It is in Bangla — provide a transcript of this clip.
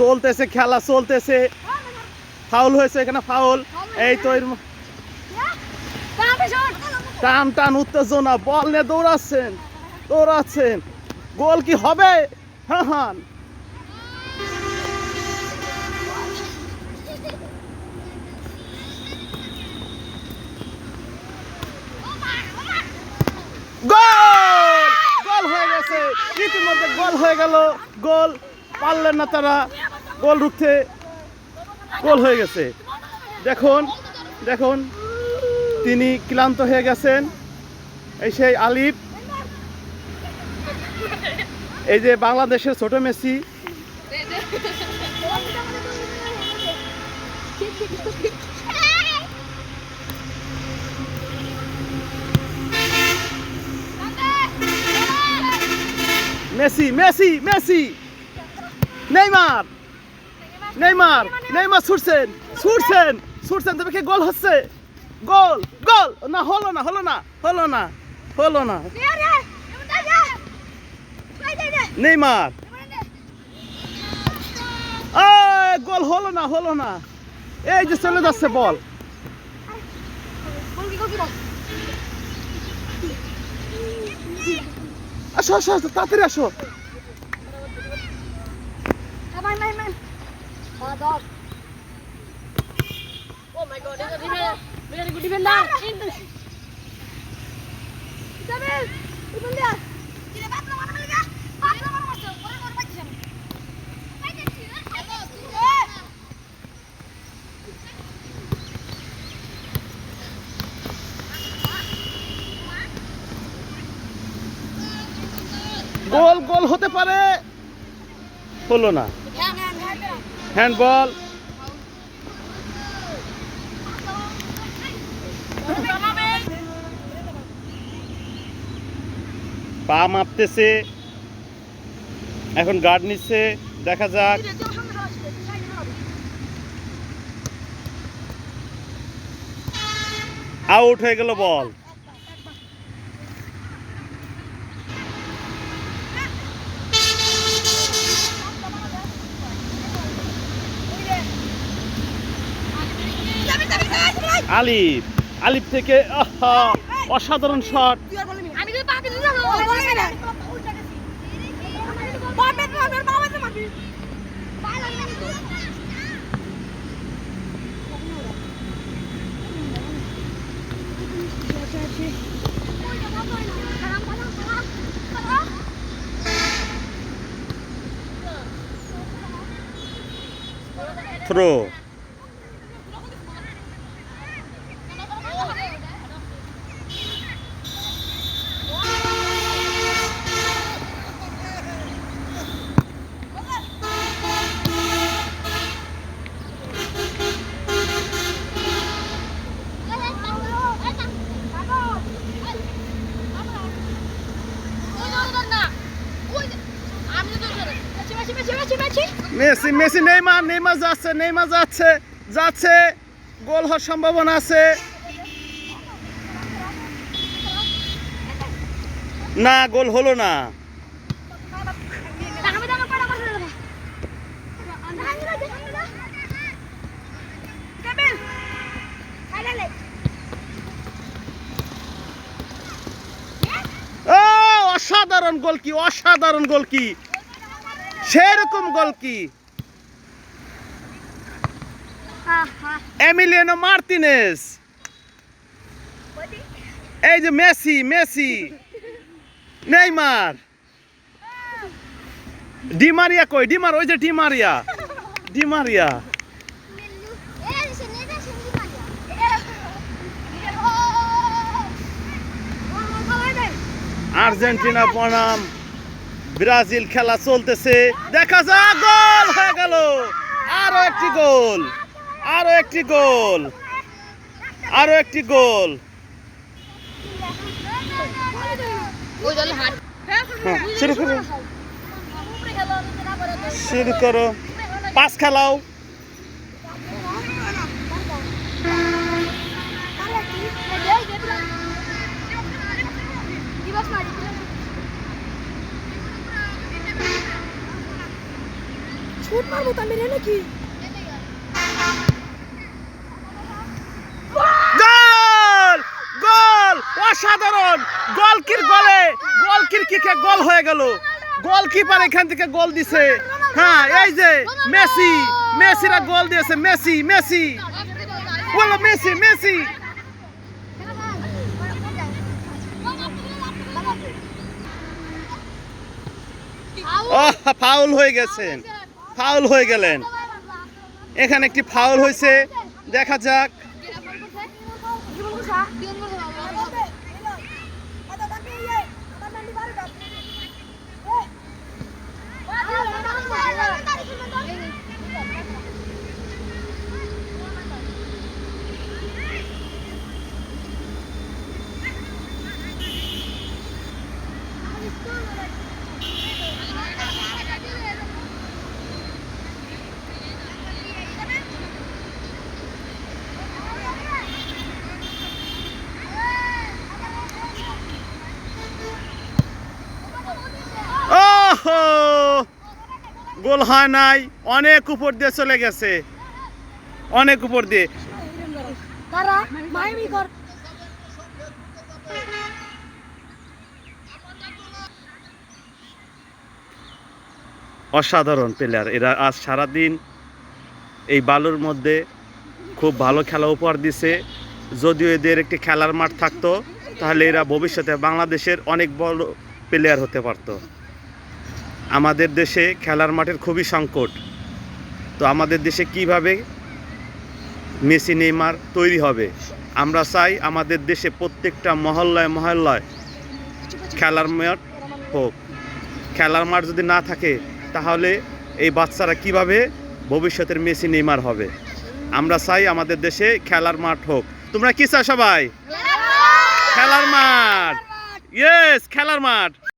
চলতেছে, খেলা চলতেছে। ফাউল হয়েছে এখানে ফাউল এই তো টান টান, উত্তেজনা। বল নিয়ে দৌড়াচ্ছেন দৌড়াচ্ছেন। গোল কি হবে? হ্যাঁ হ্যাঁ। গোল! গোল হয়ে গেছে। ইতিমধ্যে গোল হয়ে গেল। গোল পারলেন না তারা। গোল রুখতে গোল হয়ে গেছে। দেখুন দেখুন, তিনি ক্লান্ত হয়ে গেছেন। এই সেই আলিফ। এই যে বাংলাদেশের ছোট Messi. Messi Messi Messi. Neymar. Neymar Neymar ছুটছেন ছুটছেন ছুটছেন, তবে কি গোল হচ্ছে? গোল গোল! না, হলো না হলো না হলো না হলো না। নেইমার। গোল হলো না হলো না। এই যে চলে যাচ্ছে বল। আসো আসো আসো, তাড়াতাড়ি আসো। Oh my god, this is a very good defender. Isabel, defender. গোল গোল হতে পারে হলো না হ্যান্ডবল। পা মাপতেছে। এখন গার্ড নিচ্ছে। দেখা যাক। আউট হয়ে গেল বল আলিফ আলিফ থেকে অসাধারণ shot throw Messi Messi, Neymar Neymar যাচ্ছে নেইমার যাচ্ছে যাচ্ছে। গোল হওয়ার সম্ভাবনা আছে। না, গোল হলো না। অসাধারণ গোল কি, অসাধারণ গোল কি। সেরকম গোল কি? Emiliano Martinez. এই যে Messi Messi. Neymar. Di Maria কই? ডিমার ওই যে Di Maria Di Maria Argentina বনাম ব্রাজিল খেলা চলতেছে। দেখা যাক গোল হয়ে গেল। আরও একটি গোল আরও একটি গোল আরও একটি গোল। হ্যাঁ, শুরু করো। শুরু করো। পাস খেলাও। শুট মারবো তো মেরে নাকি? অসাধারণ! গোলকির গলে, গোলকির কিকে গোল হয়ে গেল। গোলকিপার এখান থেকে গোল দিছে। হ্যাঁ এই যে, মেসি। মেসিরা গোল দিয়েছে। Messi Messi. বলো, মেসি মেসি। ফাউল হয়ে গেছেন। ফাউল হয়ে গেলেন। এখানে একটি ফাউল হয়েছে। দেখা যাক। গোল হয় নাই অনেক উপর দিয়ে চলে গেছে। অনেক উপর দিয়ে। অসাধারণ প্লেয়ার এরা আজ সারাদিন এই বালুর মধ্যে খুব ভালো খেলা উপহার দিছে। যদিও এদের একটি খেলার মাঠ থাকতো তাহলে এরা ভবিষ্যতে বাংলাদেশের অনেক বড় প্লেয়ার হতে পারতো। আমাদের দেশে খেলার মাঠের খুবই সংকট। তো আমাদের দেশে কীভাবে মেসি নেইমার তৈরি হবে? আমরা চাই আমাদের দেশে প্রত্যেকটা মহল্লায় মহল্লায় খেলার মাঠ হোক। খেলার মাঠ যদি না থাকে তাহলে এই বাচ্চারা কীভাবে ভবিষ্যতের মেসি নেইমার হবে? আমরা চাই আমাদের দেশে খেলার মাঠ হোক। তোমরা কি চাও সবাই? খেলার মাঠ! ইয়েস খেলার মাঠ!